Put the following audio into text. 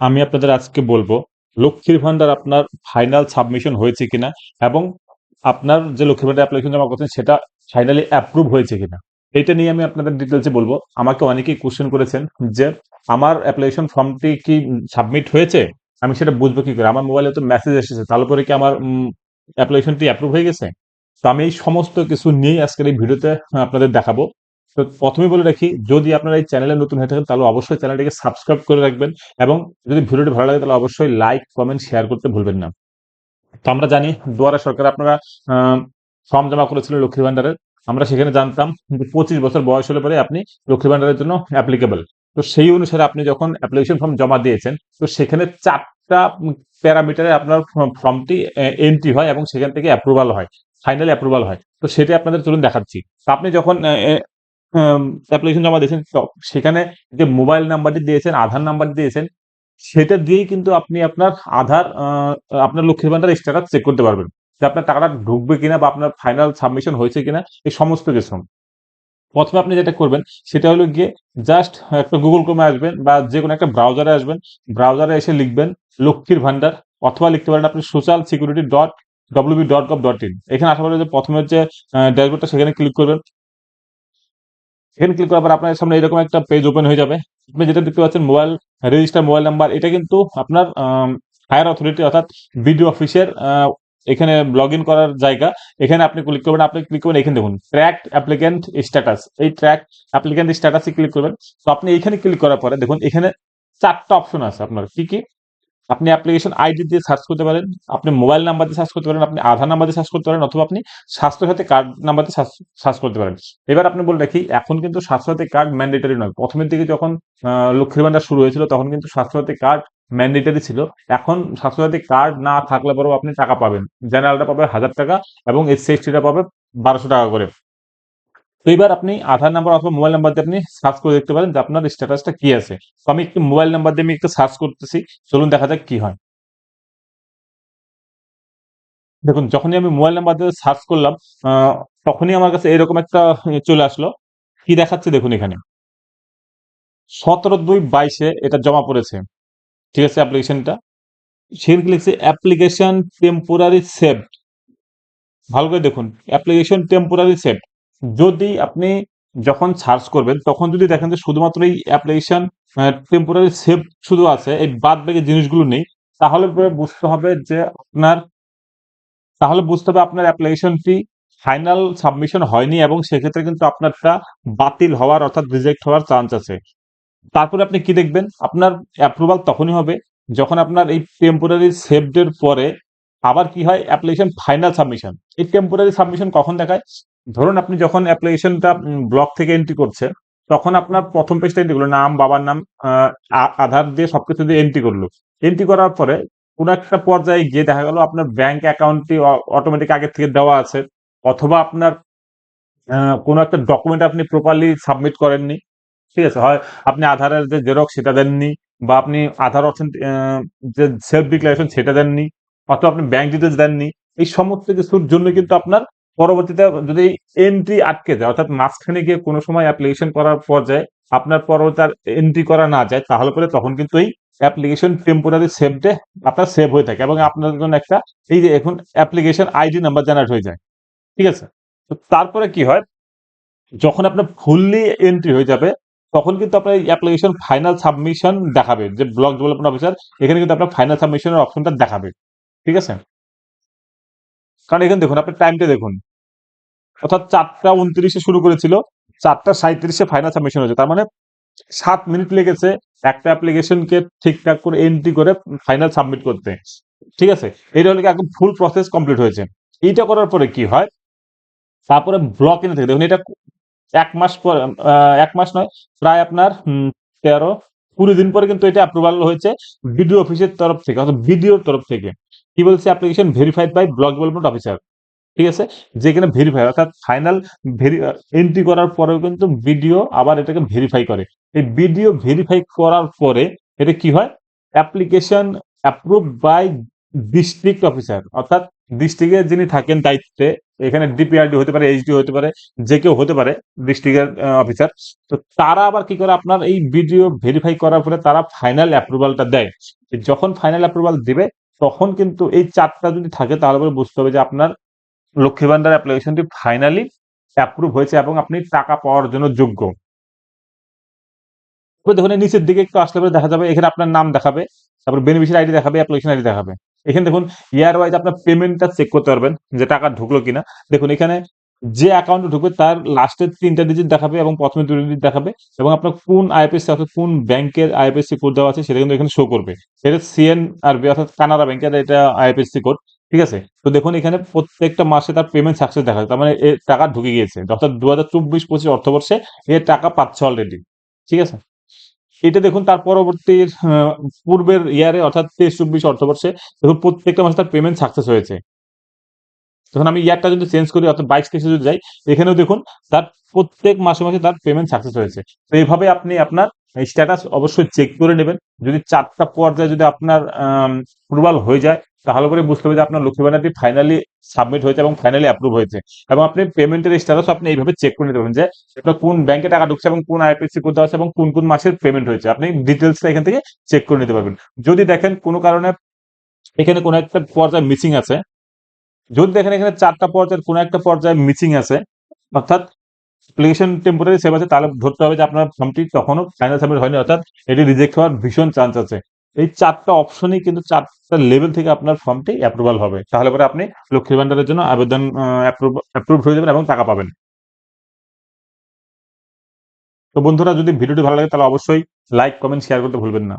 আমি আপনাদের আজকে বলব, লক্ষ্মীর ভান্ডার আপনার ফাইনাল সাবমিশন হয়েছে কিনা এবং আপনার যে লক্ষ্মীর ভান্ডার অ্যাপ্লিকেশন জমা করছেন সেটা ফাইনালি অ্যাপ্রুভ হয়েছে কিনা। এটা নিয়ে আমি আপনাদের ডিটেলসে বলব। আমাকে অনেকেই কোশ্চেন করেছেন যে, আমার অ্যাপ্লিকেশন ফর্মটি কি সাবমিট হয়েছে? আমি সেটা বুঝব কি করে? আমার মোবাইলে তো মেসেজ এসেছে, তাহলে পরে কি আমার অ্যাপ্লিকেশনটি অ্যাপ্রুভ হয়ে গেছে? তো আমি এই সমস্ত কিছু নিয়েই আজকের এই ভিডিওতে আপনাদের দেখাবো। তো প্রথমেই বলে রাখি, যদি আপনারা এই চ্যানেলে নতুন হয়ে থাকেন, তাহলে অবশ্যই চ্যানেলটিকে সাবস্ক্রাইব করে রাখবেন এবং যদি ভিডিওটি ভালো লাগে, তাহলে অবশ্যই লাইক কমেন্ট শেয়ার করতে ভুলবেন না। তো আমরা জানি, দুয়ারা সরকার আপনারা ফর্ম জমা করেছিলেন লক্ষ্মী ভান্ডারের আমরা সেখানে জানতাম যে পঁচিশ বছর বয়স হলে পরে আপনি লক্ষ্মী ভান্ডারের জন্য অ্যাপ্লিকেবল তো সেই অনুসারে আপনি যখন অ্যাপ্লিকেশন ফর্ম জমা দিয়েছেন, তো সেখানে চারটা প্যারামিটারে আপনার ফর্মটি এন্ট্রি হয় এবং সেখান থেকে অ্যাপ্রুভাল হয় ফাইনাল অ্যাপ্রুভাল হয়। তো সেটা আপনাদের চলুন দেখাচ্ছি। আপনি যখন অ্যাপ্লিকেশন জমা দিয়েছেন সেখানে যে মোবাইল নাম্বারটি দিয়েছেন, আধার নাম্বার দিয়েছেন, সেটা দিয়েই কিন্তু আপনি আপনার আধার আপনার লক্ষ্মীর ভান্ডার স্ট্যাটাস চেক করতে পারবেন। যে আপনার টাকাটা ঢুকবে কিনা বা আপনার ফাইনাল সাবমিশন হয়েছে কিনা, এই সমস্ত কিছু। প্রথমে আপনি যেটা করবেন, সেটা হলো গিয়ে জাস্ট একটা গুগল ক্রোমে আসবেন বা যে কোনো একটা ব্রাউজারে আসবেন। ব্রাউজারে এসে লিখবেন, লক্ষ্মীর ভান্ডার অথবা লিখতে পারেন আপনি social security dot WB dot gov dot in এখানে আসার পরে যে প্রথমে যে ড্যাশবোর্ডটা সেখানে ক্লিক করবেন। এখানে ক্লিক করার পর আপনার সামনে এরকম একটা পেজ ওপেন হয়ে যাবে। আপনি যেটা দেখতে পাচ্ছেন মোবাইল রেজিস্টার মোবাইল নাম্বার এটা কিন্তু আপনার হায়ার অথরিটি অর্থাৎ বিডিও অফিসের এখানে লগ ইন করার জায়গা। এখানে আপনি ক্লিক করবেন, আপনি ক্লিক করবেন, এখানে দেখুন ট্র্যাক অ্যাপ্লিকেন্ট স্ট্যাটাস এই ট্র্যাক অ্যাপ্লিকেন্ট স্ট্যাটাসে ক্লিক করবেন। তো আপনি এখানে ক্লিক করার পরে দেখুন, এখানে চারটা অপশন আছে আপনার। কি কি? আপনি অ্যাপ্লিকেশন আইডি দিয়ে সার্চ করতে পারেন, আপনি মোবাইল নাম্বার দিয়ে সার্চ করতে পারেন, আপনি আধার নাম্বার দিয়ে সার্চ করতে পারেন, অথবা আপনি স্বাস্থ্য সাথী কার্ড নাম্বার দিয়ে সার্চ করতে পারেন। এবার আপনি বলে রাখি, এখন কিন্তু স্বাস্থ্য সাথী কার্ড ম্যান্ডেটারি নয়। প্রথমের দিকে যখন লক্ষ্মীর ভান্ডার শুরু হয়েছিল, তখন কিন্তু স্বাস্থ্য সাথী কার্ড ম্যান্ডেটারি ছিল। এখন স্বাস্থ্যসাথী কার্ড না থাকলে পরেও আপনি টাকা পাবেন। জেনারেলটা পাবে হাজার টাকা এবং এসসি এসটিটা পাবে বারোশো টাকা করে। তো এবার আপনি আধার নাম্বার অথবা মোবাইল নাম্বার দিয়ে আপনি সার্চ করে দেখতে পারেন যে আপনার স্ট্যাটাসটা কি আছে। তো আমি একটু মোবাইল নাম্বার দিয়ে আমি একটু সার্চ করতেছি, চলুন দেখা যাক কি হয়। দেখুন, যখনই আমি মোবাইল নাম্বার দিয়ে সার্চ করলাম তখনই আমার কাছে এরকম একটা চলে আসলো। কি দেখাচ্ছে দেখুন এখানে। সতেরো দুই বাইশে এটা জমা পড়েছে। ঠিক আছে অ্যাপ্লিকেশনটা সেখানে লিখছে অ্যাপ্লিকেশন টেম্পোরারি সেভড ভালো করে দেখুন অ্যাপ্লিকেশন টেম্পোরারি সেভড যদি আপনি যখন সার্চ করবেন, তখন যদি দেখেন যে শুধুমাত্র এই অ্যাপ্লিকেশন টেম্পোরারি সেভ শুধু আছে, এই বাদ বাকি জিনিসগুলো নেই, তাহলে বুঝতে হবে যে আপনার, তাহলে বুঝতে হবে আপনার অ্যাপ্লিকেশনটি ফাইনাল সাবমিশন হয়নি এবং সেক্ষেত্রে কিন্তু আপনারটা বাতিল হওয়ার অর্থাৎ রিজেক্ট হওয়ার চান্স আছে। তারপরে আপনি কি দেখবেন? আপনার অ্যাপ্রুভাল তখনই হবে যখন আপনার এই টেম্পোরারি সেভডের পরে আবার কি হয়? অ্যাপ্লিকেশন ফাইনাল সাবমিশন এই টেম্পোরারি সাবমিশন কখন দেখায়? ধরুন আপনি যখন অ্যাপ্লিকেশনটা ব্লক থেকে এন্ট্রি করছে, তখন আপনার প্রথম পেজটা এন্ট্রি করল, নাম, বাবার নাম আধার দিয়ে সবকিছু দিয়ে এন্ট্রি করল। এন্ট্রি করার পরে কোনো একটা পর্যায়ে গিয়ে দেখা গেল আপনার ব্যাংক অ্যাকাউন্টটি অটোমেটিক আগের থেকে দেওয়া আছে, অথবা আপনার কোনো একটা ডকুমেন্ট আপনি প্রপারলি সাবমিট করেননি, ঠিক আছে? হয় আপনি আধারের যে জেরক্স সেটা দেননি, বা আপনি আধার অপশন যে সেলফ ডিক্লারেশন সেটা দেননি, অথবা আপনি ব্যাংক ডিটেলস দেননি, এই সমস্ত কিছুর জন্য কিন্তু আপনার পরবর্তীতে যদি এন্ট্রি আটকে যায়, অর্থাৎ মাঝখানে গিয়ে কোনো সময় অ্যাপ্লিকেশন করার পর্যায়ে আপনার পরবর্তী এন্ট্রি করা না যায়, তাহলে পরে তখন কিন্তু এই অ্যাপ্লিকেশন টেম্পোরারি সেভডে আপনার সেভ হয়ে থাকে এবং আপনার জন্য একটা এই যে এখন অ্যাপ্লিকেশন আইডি নাম্বার জেনারেট হয়ে যায়। ঠিক আছে? তো তারপরে কি হয়? যখন আপনার ফুললি এন্ট্রি হয়ে যাবে, তখন কিন্তু আপনার অ্যাপ্লিকেশন ফাইনাল সাবমিশন দেখাবে, যে ব্লক ডেভেলপমেন্ট অফিসার এখানে কিন্তু আপনার ফাইনাল সাবমিশনের অপশনটা দেখাবে। ঠিক আছে? কারণ এখানে দেখুন, আপনার টাইমটা দেখুন। অর্থাৎ চারটা উনত্রিশে শুরু করেছিল, চারটা সাঁত্রিশে ফাইনাল সাবমিশন হয়েছে। তার মানে সাত মিনিট লেগেছে, একটা অ্যাপ্লিকেশনকে ঠিকঠাক করে এন্ট্রি করে ফাইনাল সাবমিট করতে। ঠিক আছে? এটা হলে একদম ফুল প্রসেস কমপ্লিট হয়েছে। এইটা করার পরে কি হয়? তারপরে ব্লক এনে থাকে দেখুন, এটা এক মাস পর এক মাস নয়, প্রায় আপনার তেরো, কুড়ি দিন পরে কিন্তু এটা অ্যাপ্রুভাল হয়েছে বিডিও অফিসের তরফ থেকে, অর্থাৎ বিডিওর তরফ থেকে। কি বলছে application verified by block development officer ঠিক আছে? যেখানে ভেরিফাই অর্থাৎ ফাইনাল এন্ট্রি করার পরেও কিন্তু ভিডিও আবার এটাকে ভেরিফাই করে। এই ভিডিও ভেরিফাই করার পরে এটা কি হয়? Application approve by district officer অর্থাৎ ডিস্ট্রিক্টের যিনি থাকেন দায়িত্বে, এখানে ডিপিআরডি হতে পারে এইচডি হতে পারে, যে কেউ হতে পারে ডিস্ট্রিক্টের অফিসার তো তারা আবার কি করে আপনার এই ভিডিও ভেরিফাই করার পরে তারা ফাইনাল অ্যাপ্রুভালটা দেয়। যখন ফাইনাল অ্যাপ্রুভাল দিবে, তখন কিন্তু এই চারটা যদি থাকে, তাহলে বুঝতে হবে যে আপনার লক্ষ্মী ভান্ডার অ্যাপ্লিকেশনটি ফাইনালি অ্যাপ্রুভ হয়েছে এবং আপনি টাকা পাওয়ার জন্য যোগ্য। দেখুন নিচের দিকে একটু আসলে পরে দেখা যাবে, এখানে আপনার নাম দেখাবে, তারপর বেনিফিশিয়ারি আইডি দেখাবে অ্যাপ্লিকেশন আইডি দেখাবে। এখানে দেখুন ইয়ার ওয়াইজ আপনার পেমেন্টটা চেক করতে পারবেন যে টাকা ঢুকলো কিনা। দেখুন, এখানে যে অ্যাকাউন্টে ঢুকবে তার লাস্টের তিনটা ডিজিট দেখাবে এবং প্রথমে দুটো ডিজিট দেখাবে এবং আপনার কোন আইএফএসসি অর্থাৎ কোন ব্যাংকের আইএফএসসি কোড দেওয়া আছে সেটা কিন্তু এখানে শো করবে। সেটা সিএন আর বি অর্থাৎ কানাডা ব্যাংকের এটা আইএফএসসি কোড ঠিক আছে? তো দেখুন, এখানে প্রত্যেকটা মাসে তার পেমেন্ট সাকসেস দেখা তার মানে টাকা ঢুকে গিয়েছে। অর্থাৎ দু হাজার চব্বিশ পঁচিশ অর্থবর্ষে এর টাকা পাচ্ছে অলরেডি ঠিক আছে? এটা দেখুন, তার পরবর্তী পূর্বের ইয়ারে অর্থাৎ তেইশ চব্বিশ অর্থবর্ষে দেখুন, প্রত্যেকটা মাসে তার পেমেন্ট সাকসেস হয়েছে। তখন আমি ইয়ারটা যদি চেঞ্জ করি, অর্থাৎ বাইশ তেইশে যদি যাই, এখানেও দেখুন, তার প্রত্যেক মাসে মাসে তার পেমেন্ট সাকসেস হয়েছে। তো এইভাবে আপনি আপনার স্ট্যাটাস অবশ্যই চেক করে নেবেন। যদি চারটা পর্যায়ে যদি আপনার অ্যাপ্রুভাল হয়ে যায় তাহলে করে বুঝতে হবে যে আপনার লক্ষ্মী ভান্ডারটি ফাইনালি সাবমিট হয়েছে এবং ফাইনালি অ্যাপ্রুভ হয়েছে। এবং আপনি পেমেন্টের স্ট্যাটাস আপনি এইভাবে চেক করে নিতে পারেন যে আপনার কোন ব্যাংকে টাকা ঢুকছে এবং কোন আইপিএসসি দেওয়া আছে এবং কোন কোন মাসের পেমেন্ট হয়েছে। আপনি ডিটেলসটা এখান থেকে চেক করে নিতে পারবেন। যদি দেখেন কোনো কারণে এখানে কোনো একটা পর্যায়ে মিসিং আছে, যদি দেখেন এখানে চারটা পর্যায়ের কোনো একটা পর্যায়ে মিসিং আছে, অর্থাৎ অ্যাপ্লিকেশন টেম্পোরারি সেভ আছে, তাহলে ধরতে হবে যে আপনার ফর্মটি তখনও ফাইনাল সাবমিট হয়নি, অর্থাৎ এটি রিজেক্ট হওয়ার ভীষণ চান্স আছে। এই চারটা অপশনই কিন্তু চারটা লেভেল থেকে আপনার ফর্মটি অ্যাপ্রুভাল হবে। তাহলে পরে আপনি লক্ষ্মীর ভান্ডারের জন্য আবেদন অ্যাপ্রুভ হয়ে যাবেন এবং টাকা পাবেন। তো বন্ধুরা, যদি ভিডিওটি ভালো লাগে তাহলে অবশ্যই লাইক কমেন্ট শেয়ার করতে ভুলবেন না।